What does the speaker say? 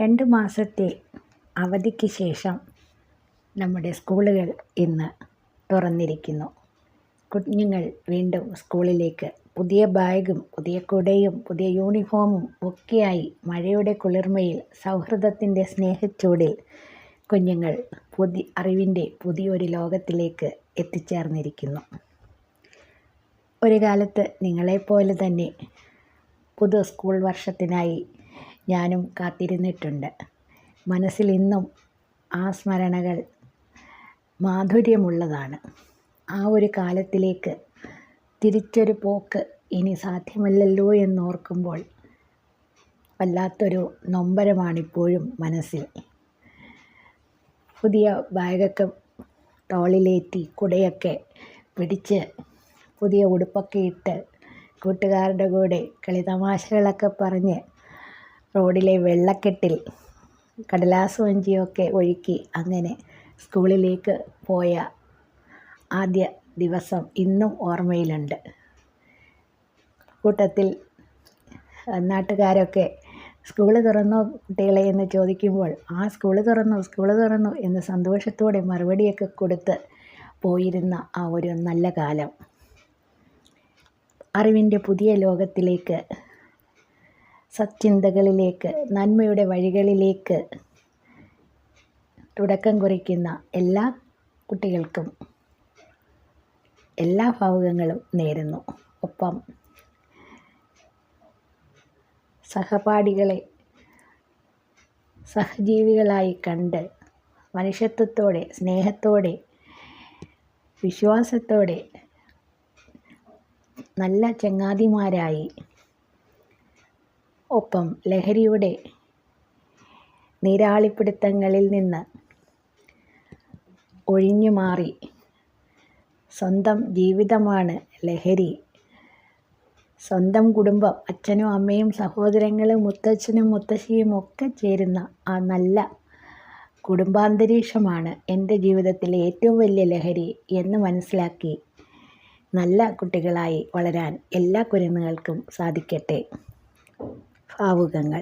രണ്ട് മാസത്തെ അവധിക്ക് ശേഷം നമ്മുടെ സ്കൂളുകൾ ഇന്ന് തുറന്നിരിക്കുന്നു. കുഞ്ഞുങ്ങൾ വീണ്ടും സ്കൂളിലേക്ക് പുതിയ ബാഗും പുതിയ കുടയും പുതിയ യൂണിഫോമും ഒക്കെയായി മഴയുടെ കുളിർമയിൽ സൗഹൃദത്തിന്റെ സ്നേഹച്ചൂടിൽ കുഞ്ഞുങ്ങൾ പുതിയ അറിവിന്റെ പുതിയൊരു ലോകത്തിലേക്ക് എത്തിച്ചേർന്നിരിക്കുന്നു. ഒരു കാലത്ത് നിങ്ങളെപ്പോലെ തന്നെ പുതു സ്കൂൾ വർഷത്തിനായി ഞാനും കാത്തിരുന്നിട്ടുണ്ട്. മനസ്സിൽ ഇന്നും ആ സ്മരണകൾ മാധുര്യമുള്ളതാണ്. ആ ഒരു കാലത്തിലേക്ക് തിരിച്ചൊരു പോക്ക് ഇനി സാധ്യമല്ലല്ലോ എന്നോർക്കുമ്പോൾ വല്ലാത്തൊരു നൊമ്പരമാണിപ്പോഴും മനസ്സിൽ. പുതിയ ബാഗൊക്കെ തോളിലേറ്റി കുടയൊക്കെ പിടിച്ച് പുതിയ ഉടുപ്പൊക്കെ ഇട്ട് കൂട്ടുകാരുടെ കൂടെ കളിതമാശകളൊക്കെ പറഞ്ഞ് റോഡിലെ വെള്ളക്കെട്ടിൽ കടലാസ് വഞ്ചിയൊക്കെ ഒഴുക്കി അങ്ങനെ സ്കൂളിലേക്ക് പോയ ആദ്യ ദിവസം ഇന്നും ഓർമ്മയിലുണ്ട്. കൂട്ടത്തിൽ നാട്ടുകാരൊക്കെ സ്കൂൾ തുറന്നോ കുട്ടികളെ എന്ന് ചോദിക്കുമ്പോൾ ആ സ്കൂൾ തുറന്നു സ്കൂൾ തുറന്നു എന്ന് സന്തോഷത്തോടെ മറുപടിയൊക്കെ കൊടുത്ത് പോയിരുന്ന ആ ഒരു നല്ല കാലം. അറിവിന്റെ പുതിയ ലോകത്തിലേക്ക് സച്ചിന്തകളിലേക്ക് നന്മയുടെ വഴികളിലേക്ക് തുടക്കം കുറിക്കുന്ന എല്ലാ കുട്ടികൾക്കും എല്ലാ ഭാവുകങ്ങളും നേരുന്നു. ഒപ്പം സഹപാഠികളെ സഹജീവികളായി കണ്ട് മനുഷ്യത്വത്തോടെ സ്നേഹത്തോടെ വിശ്വാസത്തോടെ നല്ല ചങ്ങാതിമാരായി ഒപ്പം ലഹരിയുടെ നീരാളിപ്പിടുത്തങ്ങളിൽ നിന്ന് ഒഴിഞ്ഞു മാറി സ്വന്തം ജീവിതമാണ് ലഹരി. സ്വന്തം കുടുംബം അച്ഛനും അമ്മയും സഹോദരങ്ങളും മുത്തച്ഛനും മുത്തശ്ശിയും ഒക്കെ ചേരുന്ന ആ നല്ല കുടുംബാന്തരീക്ഷമാണ് എന്റെ ജീവിതത്തിലെ ഏറ്റവും വലിയ ലഹരി എന്ന് മനസ്സിലാക്കി നല്ല കുട്ടികളായി വളരാൻ എല്ലാ കുരുന്നുകൾക്കും സാധിക്കട്ടെ. ഭാവുകങ്ങൾ